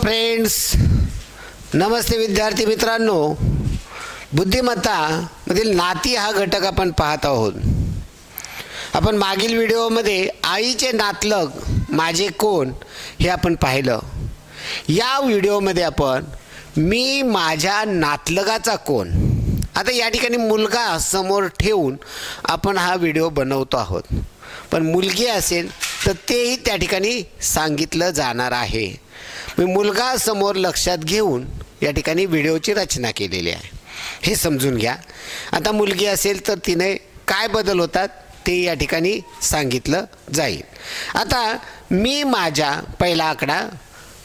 Friends नमस्ते विद्यार्थी मित्रांनो. बुद्धिमत्तामधील नाती हा घटक आपण पाहत आहोत. आपण मागील व्हिडिओमध्ये आईचे नातलग माझे कोण हे आपण पाहिलं. या व्हिडिओमध्ये आपण मी माझ्या नातलगाचा कोण. आता या ठिकाणी मुलगा समोर ठेवून आपण हा व्हिडिओ बनवतो आहोत. पण मुलगी असेल तर तेही त्या ठिकाणी सांगितलं जाणार आहे. मी मुलगा समोर लक्षात घेऊन या ठिकाणी व्हिडिओची रचना केलेली आहे. हे समजून घ्या. आता मुलगी असेल तर तिने काय बदल होतात ते या ठिकाणी सांगितलं जाईल. आता मी माझ्या पहिला आकडा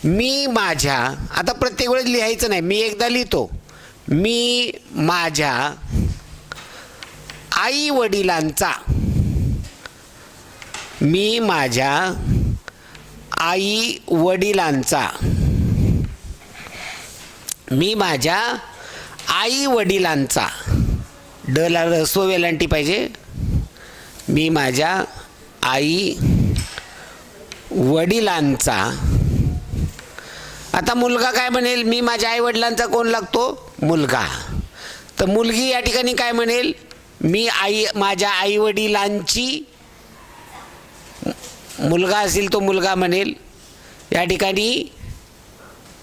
मी माझ्या आता प्रत्येक वेळेस लिहायचं नाही मी एकदा लिहितो. मी माझ्या आई वडिलांचा मी माझ्या आई वडिलांचा. मी माझ्या आई वडिलांचा. डला रसो वेलांटी पाहिजे. मी माझ्या आई वडिलांचा. आता मुलगा काय म्हणेल? मी माझ्या आई वडिलांचा कोण लागतो? मुलगा. तर मुलगी या ठिकाणी काय म्हणेल? मी आई माझ्या आई वडिलांची मुलगा असेल तो मुलगा म्हणेल. या ठिकाणी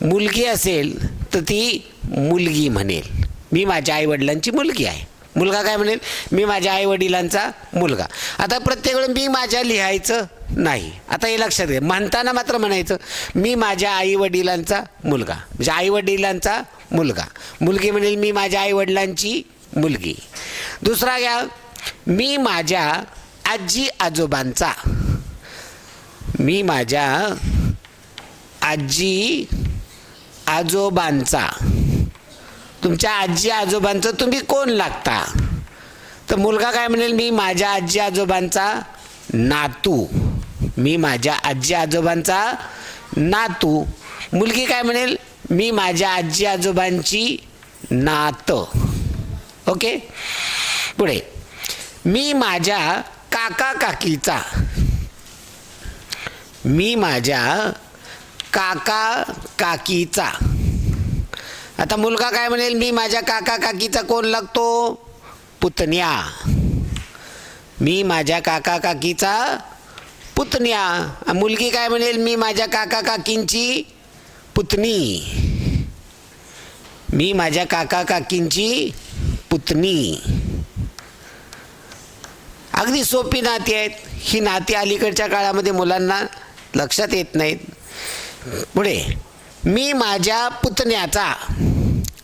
मुलगी असेल तर ती मुलगी म्हणेल. मी माझ्या आईवडिलांची मुलगी आहे. मुलगा काय म्हणेल? मी माझ्या आईवडिलांचा मुलगा. आता प्रत्येक वेळी मी माझ्या लिहायचं नाही. आता हे लक्षात घ्या. म्हणताना मात्र म्हणायचं मी माझ्या आईवडिलांचा मुलगा. म्हणजे आईवडिलांचा मुलगा. मुलगी म्हणेल मी माझ्या आईवडिलांची मुलगी. दुसरा घ्या मी माझ्या आजी आजोबांचा मी माझ्या आजी आजोबांचा तुमच्या आजी आजोबांचं तुम्ही कोण लागता? तर मुलगा काय म्हणेल मी माझ्या आजी आजोबांचा नातू. मी माझ्या आजी आजोबांचा नातू. मुलगी काय म्हणेल मी माझ्या आजी आजोबांची नात. ओके? पुढे. मी माझ्या काका काकीचा मी माझ्या काका काकीचा. आता मुलगा काय म्हणेल? मी माझ्या काका काकीचा कोण लागतो? पुतण्या. मी माझ्या काका काकीचा पुतण्या. मुलगी काय म्हणेल? मी माझ्या काका काकींची पुतणी. मी माझ्या काका काकींची पुतणी. अगदी सोपी नाती आहेत. ही नाती अलीकडच्या काळामध्ये मुलांना लक्षात येत नाहीत. पुढे मी माझ्या पुतण्याचा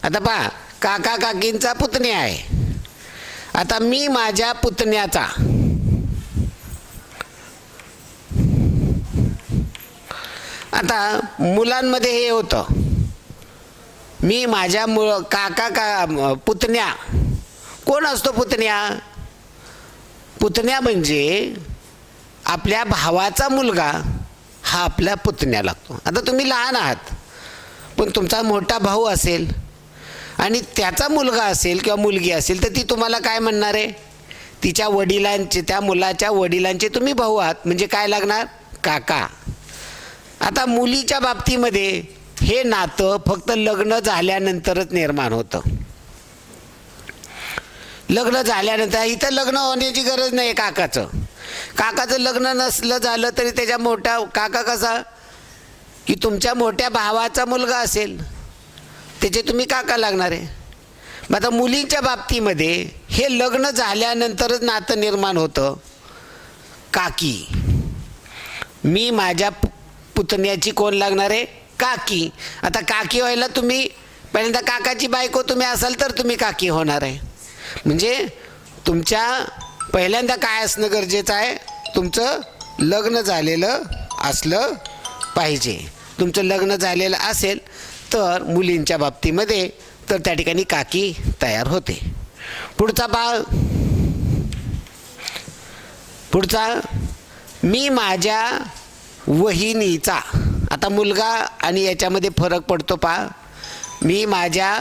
आता पहा काका काकींचा पुतण्या आहे. आता मी माझ्या पुतण्याचा आता मुलांमध्ये हे होतं. मी माझ्या मुळ काका का पुतण्या कोण असतो पुतण्या? पुतण्या म्हणजे आपल्या भावाचा मुलगा. हा आपल्या पुतण्या लागतो. आता तुम्ही लहान आहात. पण तुमचा मोठा भाऊ असेल आणि त्याचा मुलगा असेल किंवा मुलगी असेल तर ती तुम्हाला काय म्हणणार आहे? तिच्या वडिलांचे त्या मुलाच्या वडिलांचे तुम्ही भाऊ आहात. म्हणजे काय लागणार? काका. आता मुलीच्या बाबतीमध्ये हे नातं फक्त लग्न झाल्यानंतरच निर्माण होतं. लग्न झाल्यानंतर इथं लग्न होण्याची गरज नाही काकाचं. काकाचं लग्न नसलं झालं तरी त्याच्या मोठा काका कसा? की तुमच्या मोठ्या भावाचा मुलगा असेल त्याचे तुम्ही काका लागणार आहे. मग आता मुलींच्या बाबतीमध्ये हे लग्न झाल्यानंतरच नातं निर्माण होतं. काकी मी माझ्या पुतण्याची कोण लागणार आहे? काकी. आता काकी व्हायला तुम्ही पहिल्यांदा काकाची बायको तुम्ही असाल तर तुम्ही काकी होणार आहे. म्हणजे तुमच्या पहिल्यांदा काय असणं गरजेचं आहे? तुमचं लग्न झालेलं असलं पाहिजे. तुमचं लग्न झालेलं असेल तर मुलींच्या बाबतीमध्ये तर त्या ठिकाणी काकी तयार होते. पुढचा पा पुढचा? मी माझ्या वहिनीचा. आता मुलगा आणि याच्यामध्ये फरक पडतो पा मी माझ्या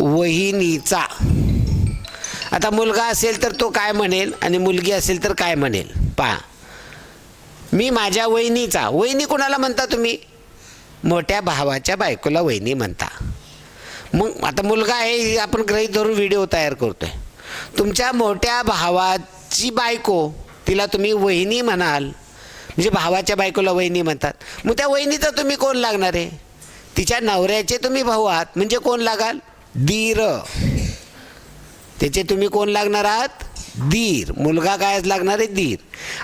वहिनीचा. आता मुलगा असेल तर तो काय म्हणेल आणि मुलगी असेल तर काय म्हणेल? पहा. मी माझ्या वहिनीचा वहिनी कोणाला म्हणता तुम्ही? मोठ्या भावाच्या बायकोला वहिनी म्हणता. मग आता मुलगा आहे आपण ग्रहित धरून व्हिडिओ तयार करतोय. तुमच्या मोठ्या भावाची बायको तिला तुम्ही वहिनी म्हणाल. म्हणजे भावाच्या बायकोला वहिनी म्हणतात. मग त्या वहिनीचा तुम्ही कोण लागणार आहे? तिच्या नवऱ्याचे तुम्ही भाऊ आहात. म्हणजे कोण लागाल? दीर. त्याचे तुम्ही कोण लागणार आहात? दीर. मुलगा काय लागणार आहे? दीर.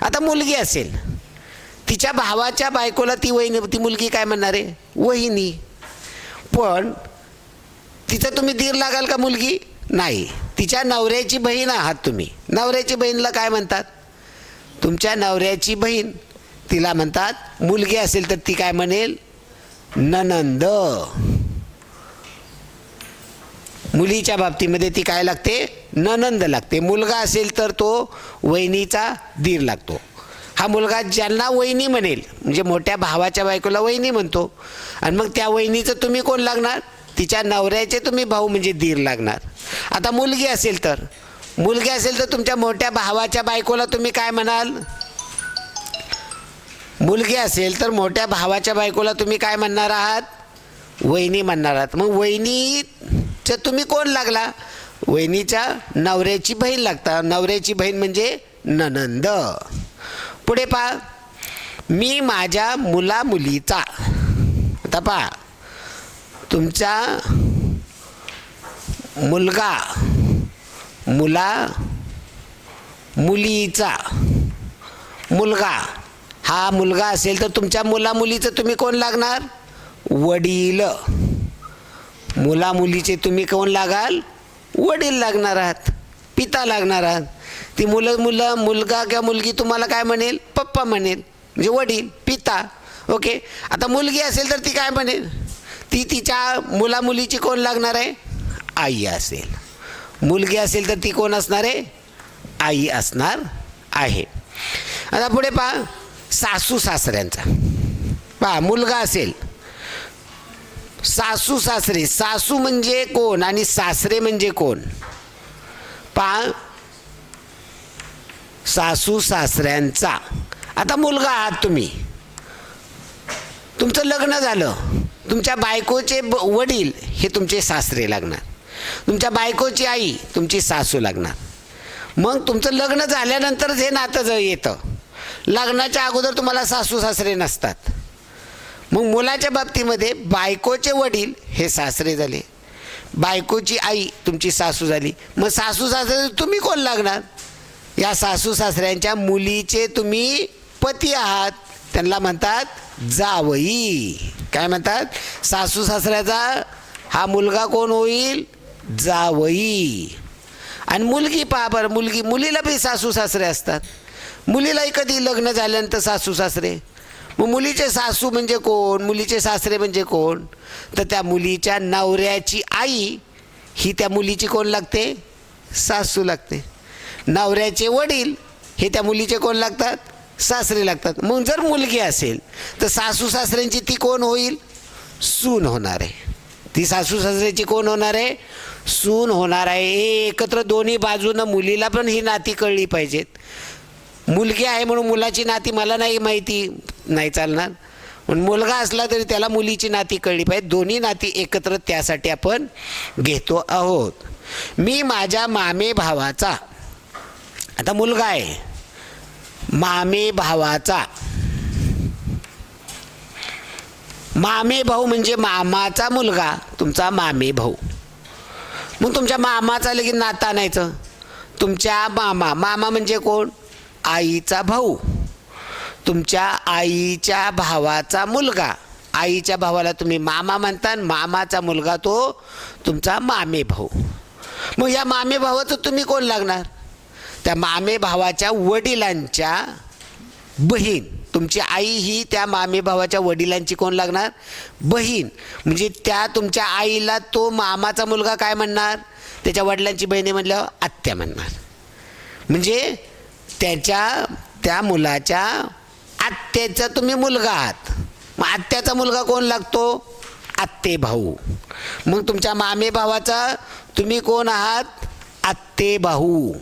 आता मुलगी असेल. तिच्या भावाच्या बायकोला ती वहिनी ती मुलगी काय म्हणणार आहे? वहिनी. पण तिचं तुम्ही दीर लागाल का मुलगी? नाही. तिच्या नवऱ्याची बहीण आहात तुम्ही. नवऱ्याची बहीणला काय म्हणतात? तुमच्या नवऱ्याची बहीण. तिला म्हणतात मुलगी असेल तर ती काय म्हणेल? ननंद. मुलीच्या बाबतीमध्ये ती काय लागते? ननंद लागते. मुलगा असेल तर तो वहिनीचा धीर लागतो. हा मुलगा ज्यांना वहिनी म्हणेल म्हणजे मोठ्या भावाच्या बायकोला वहिनी म्हणतो आणि मग त्या वहिनीचं तुम्ही कोण लागणार? तिच्या नवऱ्याचे तुम्ही भाऊ म्हणजे धीर लागणार. आता मुलगी असेल तर मुलगी असेल तर तुमच्या मोठ्या भावाच्या बायकोला तुम्ही काय म्हणाल? मुलगी असेल तर मोठ्या भावाच्या बायकोला तुम्ही काय म्हणणार आहात? वहिनी म्हणणार आहात. मग अच्छा तुम्ही कोण लागला? वहिनीच्या नवऱ्याची बहीण लागता. नवऱ्याची बहीण म्हणजे ननंद. पुढे पहा. मी माझ्या मुला मुलीचा आता पहा. तुमचा मुलगा मुला मुलीचा मुलगा हा मुलगा असेल तर तुमच्या मुला मुलीचं तुम्ही कोण लागणार? वडील. मुला मुलीचे तुम्ही कोण लागाल? वडील लागणार आहात पिता लागणार आहात. ती मुलं मुलं मुलगा किंवा मुलगी तुम्हाला काय म्हणेल? पप्पा म्हणेल म्हणजे वडील पिता. ओके? आता मुलगी असेल तर ती काय म्हणेल? ती तिच्या मुला मुलीची कोण लागणार आहे? आई असेल. मुलगी असेल तर ती कोण असणार आहे? आई असणार आहे. आता पुढे पहा सासू सासऱ्यांचा. पहा मुलगा असेल. सासू सासरे. सासू म्हणजे कोण आणि सासरे म्हणजे कोण? पहा सासू सासऱ्यांचा. आता मुलगा आहात तुम्ही. तुमचं लग्न झालं. तुमच्या बायकोचे ब वडील हे तुमचे सासरे लागणार. तुमच्या बायकोची आई तुमची सासू लागणार. मग तुमचं लग्न झाल्यानंतरच हे नातं येतं. लग्नाच्या अगोदर तुम्हाला सासू सासरे नसतात. मग मुलाच्या बाबतीमध्ये बायकोचे वडील हे सासरे झाले. बायकोची आई तुमची सासू झाली. मग सासू सासरे तुम्ही कोण लागणार? या सासू सासऱ्यांच्या मुलीचे तुम्ही पती आहात. त्यांना म्हणतात जावई. काय म्हणतात? सासू सासऱ्याचा हा मुलगा कोण होईल? जावई. आणि मुलगी पहा बरं मुलगी मुलीला बी सासू सासरे असतात. मुलीलाही कधी लग्न झाल्यानंतर सासू सासरे? मग मुलीचे सासू म्हणजे कोण? मुलीचे सासरे म्हणजे कोण? तर त्या मुलीच्या नवऱ्याची आई ही त्या मुलीची कोण लागते? सासू लागते. नवऱ्याचे वडील हे त्या मुलीचे कोण लागतात? सासरे लागतात. मग जर मुलगी असेल तर सासू सासऱ्यांची ती कोण होईल? सून होणार आहे. ती सासू सासऱ्याची कोण होणार आहे? सून होणार आहे. हे एकत्र दोन्ही बाजूनं मुलीला पण ही नाती कळली पाहिजेत. मुलगी आहे म्हणून मुलाची नाती मला नाही माहिती नाही चालणार. पण मुलगा असला तरी त्याला मुलीची नाती कळली पाहिजे. दोन्ही नाती एकत्र त्यासाठी आपण घेतो आहोत. मी माझ्या मामे भावाचा आता मुलगा आहे. मामे भावाचा. मामे भाऊ म्हणजे मामाचा मुलगा तुमचा मामे भाऊ. मग तुमच्या मामाचा लगेच नाता आणायचं. तुमच्या मामा मामा म्हणजे कोण? आईचा भाऊ. तुमच्या आईच्या भावाचा मुलगा. आईच्या भावाला तुम्ही मामा म्हणता मामाचा मुलगा तो तुमचा मामे भाऊ. मग या मामे भावाचं तुम्ही कोण लागणार? त्या मामे भावाच्या वडिलांच्या बहीण. तुमची आई ही त्या मामे भावाच्या वडिलांची कोण लागणार? बहीण. म्हणजे त्या तुमच्या आईला तो मामाचा मुलगा काय म्हणणार? त्याच्या वडिलांची बहिणी म्हणल्यावर आत्या म्हणणार. म्हणजे त्याच्या त्या मुलाच्या आत्याचा तुम्ही मुलगा आहात. मग आत्याचा मुलगा कोण लागतो? आत्ते भाऊ. मग तुमच्या मामे भावाचा तुम्ही कोण आहात? आत्ते भाऊ.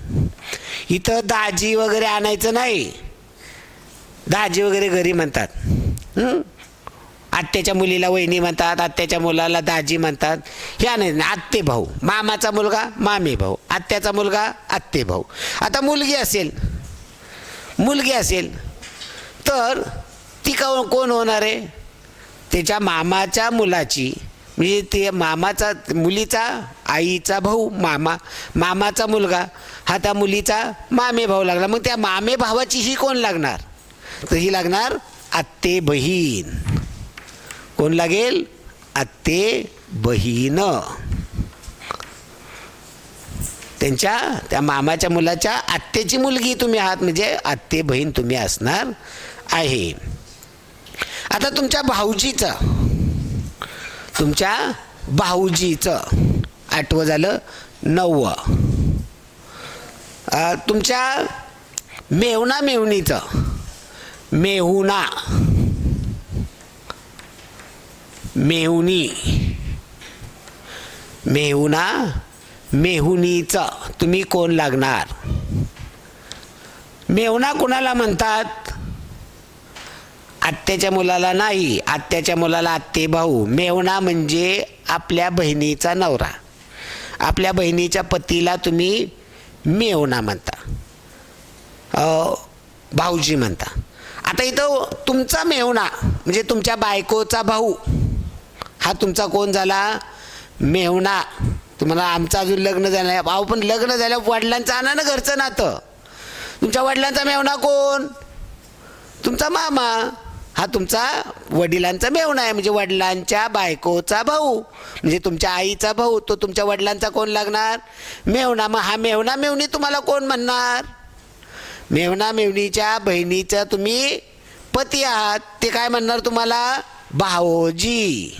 इथं दाजी वगैरे आणायचं नाही. दाजी वगैरे घरी म्हणतात. आत्याच्या मुलीला वहिनी म्हणतात आत्याच्या मुलाला दाजी म्हणतात. ह्या नाही. आत्ते भाऊ. मामाचा मुलगा मामे भाऊ. आत्याचा मुलगा आत्ते भाऊ. आता मुलगी असेल. मुलगी असेल तर ती का कोण होणार आहे? त्याच्या मामाच्या मुलाची म्हणजे ते मामाचा मुलीचा आईचा भाऊ मामा मामाचा मुलगा हा त्या मुलीचा मामे भाऊ लागला. मग त्या मामे भावाची ही कोण लागणार? तर ही लागणार आत्ते बहीण. कोण लागेल? आत्ते बहीण. त्यांच्या त्या मामाच्या मुलाच्या आत्तेची मुलगी तुम्ही आहात म्हणजे आत्ते बहीण तुम्ही असणार आहे. आता तुमच्या भाऊजीचं तुमच्या भाऊजीचं आठवं झालं नववं. तुमच्या मेवणा मेवणीचं मेहुणा मेहुणी मेहुणा मेहुनीचा तुम्ही कोण लागणार? मेहुणा कोणाला म्हणतात? आत्याच्या मुलाला नाही आत्याच्या मुलाला आत्ते भाऊ. मेवणा म्हणजे आपल्या बहिणीचा नवरा. आपल्या बहिणीच्या पतीला तुम्ही मेवणा म्हणता. भाऊजी म्हणता. आता इथं तुमचा मेवणा म्हणजे तुमच्या बायकोचा भाऊ हा तुमचा कोण झाला? मेवणा तुम्हाला आमचं अजून लग्न झालं आहे भाऊ पण लग्न झालं वडिलांचं आणा ना घरचं नातं. तुमच्या वडिलांचा मेवणा कोण? तुमचा मामा. हा तुमचा वडिलांचा मेवणा आहे. म्हणजे वडिलांच्या बायकोचा भाऊ. म्हणजे तुमच्या आईचा भाऊ. तो तुमच्या वडिलांचा कोण लागणार? मेवणा. मग हा मेवणा मेवणी तुम्हाला कोण म्हणणार? मेवणा मेवणीच्या बहिणीचा तुम्ही पती आहात. ते काय म्हणणार तुम्हाला? भाऊजी.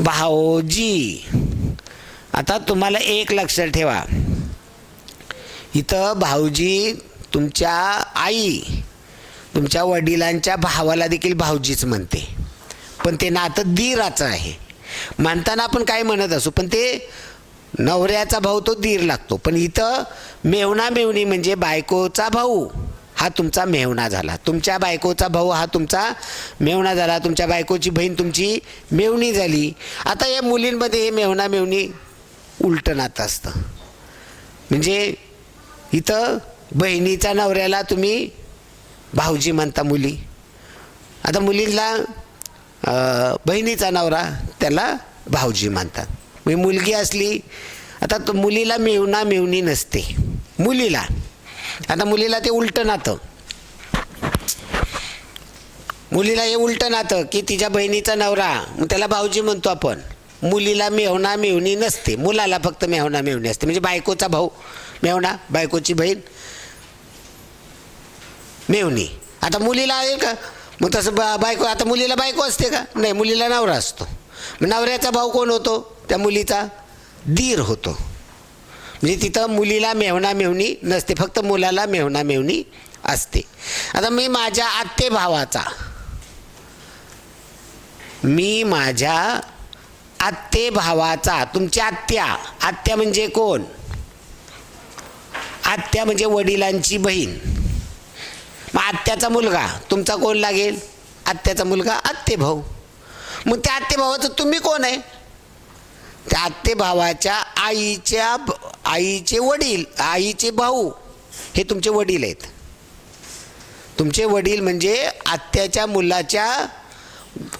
भाऊजी आता तुम्हाला एक लक्षात ठेवा. इथं भाऊजी तुमच्या आई तुमच्या वडिलांच्या भावाला देखील भाऊजीच म्हणते. पण ते नातं दीराचं आहे. म्हणताना आपण काय म्हणत असू पण ते नवऱ्याचा भाऊ तो दीर लागतो. पण इथं मेवणा मेवणी म्हणजे बायकोचा भाऊ. हा तुमचा मेवणा झाला. तुमच्या बायकोचा भाऊ हा तुमचा मेवणा झाला. तुमच्या बायकोची बहीण तुमची मेवणी झाली. आता या मुलींमध्ये हे मेहुणा मेवणी उलटं नातं असतं. म्हणजे इथं बहिणीच्या नवऱ्याला तुम्ही भाऊजी म्हणता मुली. आता मुलीला बहिणीचा नवरा त्याला भाऊजी म्हणतात. म्हणजे मुलगी असली आता तो मुलीला मेवणा मेवणी नसते. मुलीला. आता मुलीला ते उलटं नातं. मुलीला हे उलटं नातं की तिच्या बहिणीचा नवरा मग त्याला भाऊजी म्हणतो आपण मुलीला मेवणा मेवणी नसते. मुलाला फक्त मेवणा मेवणी असते. म्हणजे बायकोचा भाऊ मेवणा बायकोची बहीण मेवणी आता मुलीला आहे का? मग तसं बा बायको आता मुलीला बायको असते का? नाही मुलीला नवरा असतो. मग नवऱ्याचा भाऊ कोण होतो? त्या मुलीचा दीर होतो. म्हणजे तिथं मुलीला मेहणा मेहणी नसते फक्त मुलाला मेहणा मेहणी असते. आता मी माझ्या आत्ते भावाचा मी माझ्या आत्ते भावाचा तुमच्या आत्या. आत्या म्हणजे कोण? आत्या म्हणजे वडिलांची बहीण. मग आत्याचा मुलगा तुमचा कोण लागेल? आत्याचा मुलगा आत्ते भाऊ मग त्या आत्ते भावाचं तुम्ही कोण आहे? आत्ते भावाच्या आईच्या आईचे वडील आईचे भाऊ हे तुमचे वडील आहेत. तुमचे वडील म्हणजे आत्याच्या मुलाच्या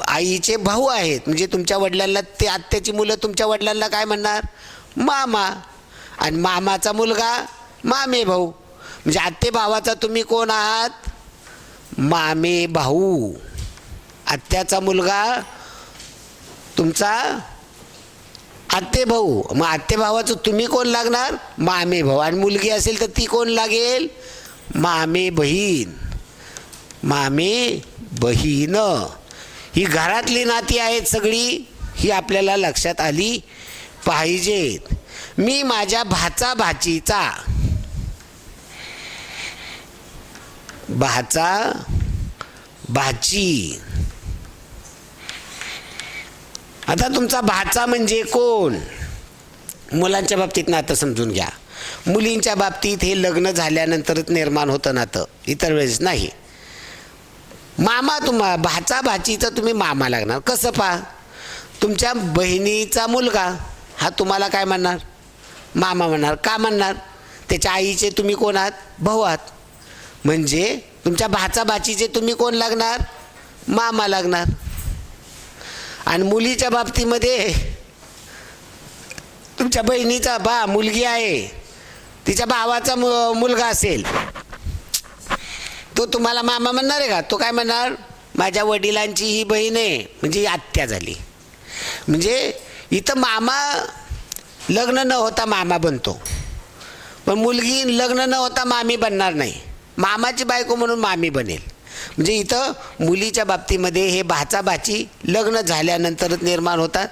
आईचे भाऊ आहेत. म्हणजे तुमच्या वडिलांना ते आत्याची मुलं तुमच्या वडिलांना काय म्हणणार? मामा. आणि मामाचा मुलगा मामे भाऊ. म्हणजे आत्ते भावाचा तुम्ही कोण आहात? मामे भाऊ. आत्याचा मुलगा तुमचा आत्ते भाऊ मग आत्ते भावाचं तुम्ही कोण लागणार? मामे भाऊ. आणि मुलगी असेल तर ती कोण लागेल? मामे बहीण. मामे बहीण. ही घरातली नाती आहेत सगळी ही आपल्याला लक्षात आली पाहिजेत. मी माझ्या भाचा भाचीचा भाचा भाची आता तुमचा भाचा म्हणजे कोण? मुलांच्या बाबतीत नातं समजून घ्या. मुलींच्या बाबतीत हे लग्न झाल्यानंतरच निर्माण होतं नातं इतर वेळेस नाही. मामा तुम्हा भाचा भाचीचा तुम्ही मामा लागणार. कसं पहा? तुमच्या बहिणीचा मुलगा हा तुम्हाला काय म्हणणार? मामा म्हणणार. का म्हणणार? त्याच्या आईचे तुम्ही कोण आहात? भाऊ आहात. म्हणजे तुमच्या भाचा भाचीचे तुम्ही कोण लागणार? मामा लागणार. आणि मुलीच्या बाबतीमध्ये तुमच्या बहिणीचा बा मुलगी आहे तिच्या भावाचा मु मुलगा असेल तो तुम्हाला मामा म्हणणार आहे का? तो काय म्हणणार? माझ्या वडिलांची ही बहीण आहे म्हणजे आत्या झाली. म्हणजे इथं मामा लग्न न होता मामा बनतो. पण मुलगी लग्न न होता मामी बनणार नाही. मामाची बायको म्हणून मामी बनेल. म्हणजे इथं मुलीच्या बाबतीमध्ये हे भाचा भाची लग्न झाल्यानंतरच निर्माण होतात.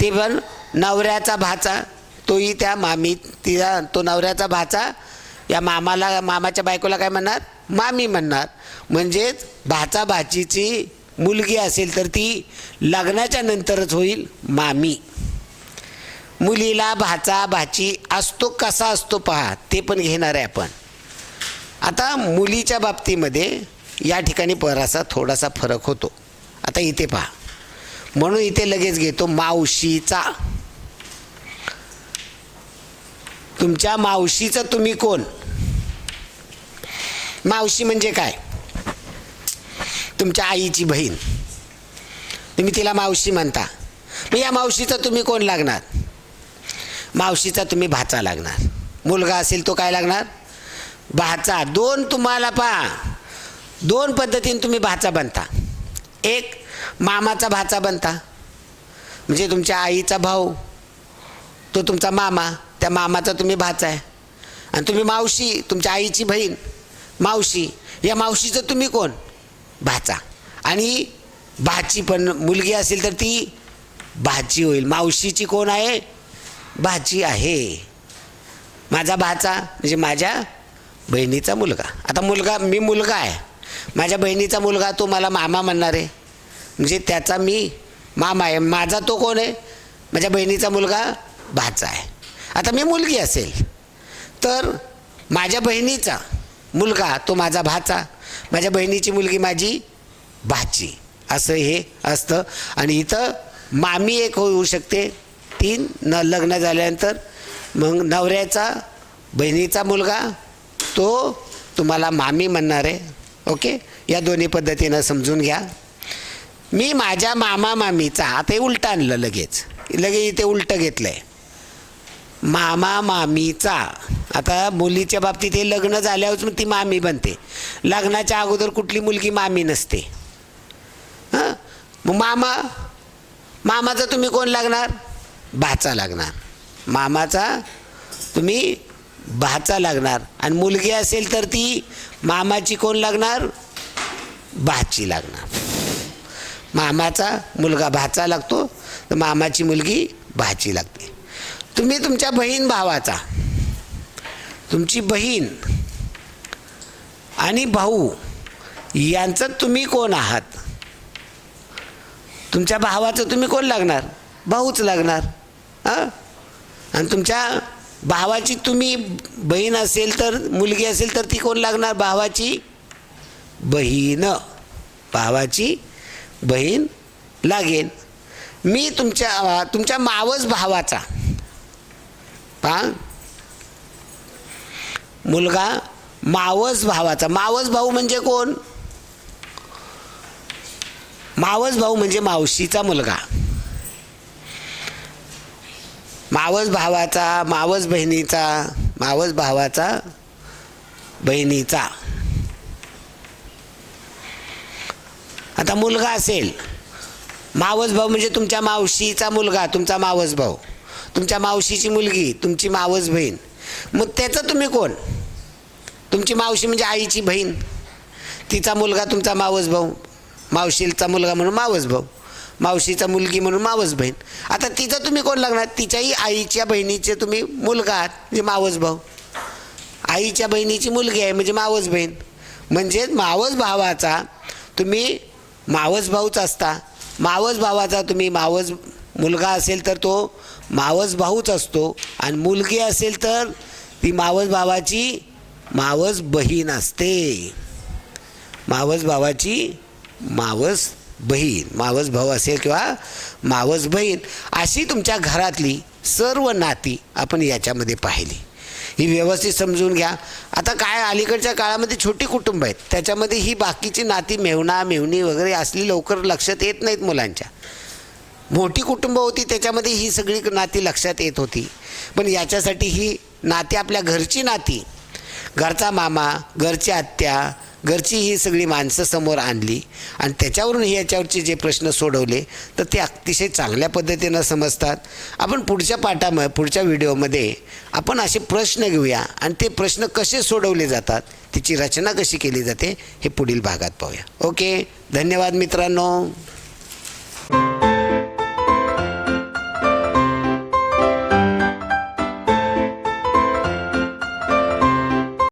ते पण नवऱ्याचा भाचा तोही त्या मामी तिला तो नवऱ्याचा भाचा या मामाला मामाच्या बायकोला काय म्हणणार? मामी म्हणणार. म्हणजेच भाचा भाचीची मुलगी असेल तर ती लग्नाच्या नंतरच होईल मामी. मुलीला भाचा भाची असतो कसा असतो पहा ते पण घेणार आहे आपण. आता मुलीच्या बाबतीमध्ये या ठिकाणी बराचसा थोडासा फरक होतो. आता इथे पहा. म्हणून इथे लगेच घेतो मावशीचा. तुमच्या मावशीचं तुम्ही कोण? मावशी म्हणजे काय? तुमच्या आईची बहीण. तुम्ही तिला मावशी म्हणता. मग या मावशीचा तुम्ही कोण लागणार? मावशीचा तुम्ही भाचा लागणार. मुलगा असेल तो काय लागणार? भाचा. दोन तुम्हाला पहा. दोन पद्धतीने तुम्ही भाचा बनता. एक मामाचा भाचा बनता. म्हणजे तुमच्या आईचा भाऊ तो तुमचा मामा त्या मामाचा तुम्ही भाचा आहे. आणि तुम्ही मावशी तुमच्या आईची बहीण मावशी या मावशीचं तुम्ही कोण? भाचा. आणि भाची पण मुलगी असेल तर ती भाची होईल. मावशीची कोण आहे? भाची आहे. माझा भाचा म्हणजे माझ्या बहिणीचा मुलगा. आता मुलगा मी मुलगा आहे. माझ्या बहिणीचा मुलगा तो मला मामा म्हणणार आहे. म्हणजे त्याचा मी मामा आहे. माझा तो कोण आहे? माझ्या बहिणीचा मुलगा भाचा आहे. आता मी मुलगी असेल तर माझ्या बहिणीचा मुलगा तो माझा भाचा माझ्या बहिणीची मुलगी माझी भाची. असं हे असतं. आणि इथं मामी एक होऊ शकते. तीन न लग्न झाल्यानंतर मग नवऱ्याचा बहिणीचा मुलगा तो तुम्हाला मामी म्हणणार आहे. ओके? या दोन्ही पद्धतीनं समजून घ्या. मी माझ्या मामा मामीचा आता हे उलटं आणलं लगेच. लगेच इथे उलटं घेतलं आहे मामा मामीचा. आता मुलीच्या बाबतीत हे लग्न झाल्यावर ती मामी बनते. लग्नाच्या अगोदर कुठली मुलगी मामी नसते. हां? मग मामा? मामाचा तुम्ही कोण लागणार? भाचा लागणार. मामाचा तुम्ही भाचा लागणार. आणि मुलगी असेल तर ती मामाची कोण लागणार? भाची लागणार. मामाचा मुलगा भाचा लागतो तर मामाची मुलगी भाची लागते. तुम्ही तुमच्या बहीण भावाचा तुमची बहीण आणि भाऊ यांचं तुम्ही कोण आहात? तुमच्या भावाचं तुम्ही कोण लागणार? भाऊच लागणार. हां? आणि तुमच्या भावाची तुम्ही बहीण असेल तर मुलगी असेल तर ती कोण लागणार? भावाची बहीण. भावाची बहीण लागेल. मी तुमच्या तुमच्या मावस भावाचा. पा मुलगा मावस भावाचा. मावस भाऊ म्हणजे कोण? मावस भाऊ म्हणजे मावशीचा मुलगा. मावस भावाचा मावस बहिणीचा मावस भावाचा बहिणीचा. आता मुलगा असेल मावस भाऊ म्हणजे तुमच्या मावशीचा मुलगा तुमचा मावस भाऊ. तुमच्या मावशीची मुलगी तुमची मावस बहीण. मग त्याचं तुम्ही कोण? तुमची मावशी म्हणजे आईची बहीण. तिचा मुलगा तुमचा मावस भाऊ मावशीचा मुलगा म्हणून मावस भाऊ. मावशीचा मुलगी म्हणून मावस बहीण. आता तिचं तुम्ही कोण लागणार तिच्याही आईच्या बहिणीचे तुम्ही मुलगा आहात म्हणजे मावस भाऊ. आईच्या बहिणीची मुलगी आहे म्हणजे मावस बहीण. म्हणजेच मावस भावाचा तुम्ही मावस भाऊच असता. मावस भावाचा तुम्ही मावस मुलगा असेल तर तो मावस भाऊच असतो. आणि मुलगी असेल तर ती मावस भावाची मावस बहीण असते. मावस भावाची मावस बहीण मावस भाऊ असेल किंवा मावस बहीण अशी तुमच्या घरातली सर्व नाती आपण याच्यामध्ये पाहिली. ही व्यवस्थित समजून घ्या. आता काय अलीकडच्या काळामध्ये छोटी कुटुंब आहेत. त्याच्यामध्ये ही बाकीची नाती मेवणा मेवणी वगैरे असली लवकर लक्षात येत नाहीत मुलांच्या. मोठी कुटुंब होती त्याच्यामध्ये ही सगळी नाती लक्षात येत होती. पण याच्यासाठी ही नाती आपल्या घरची नाती. घरचा मामा घरची आत्या घरची ही सगळी माणसं समोर आणली आणि त्याच्यावरून याच्यावरचे जे प्रश्न सोडवले तर ते अतिशय चांगल्या पद्धतीनं समजतात. आपण पुढच्या पाठाम पुढच्या व्हिडिओमध्ये आपण असे प्रश्न घेऊया आणि ते प्रश्न कसे सोडवले जातात तिची रचना कशी केली जाते हे पुढील भागात पाहूया. ओके? धन्यवाद मित्रांनो.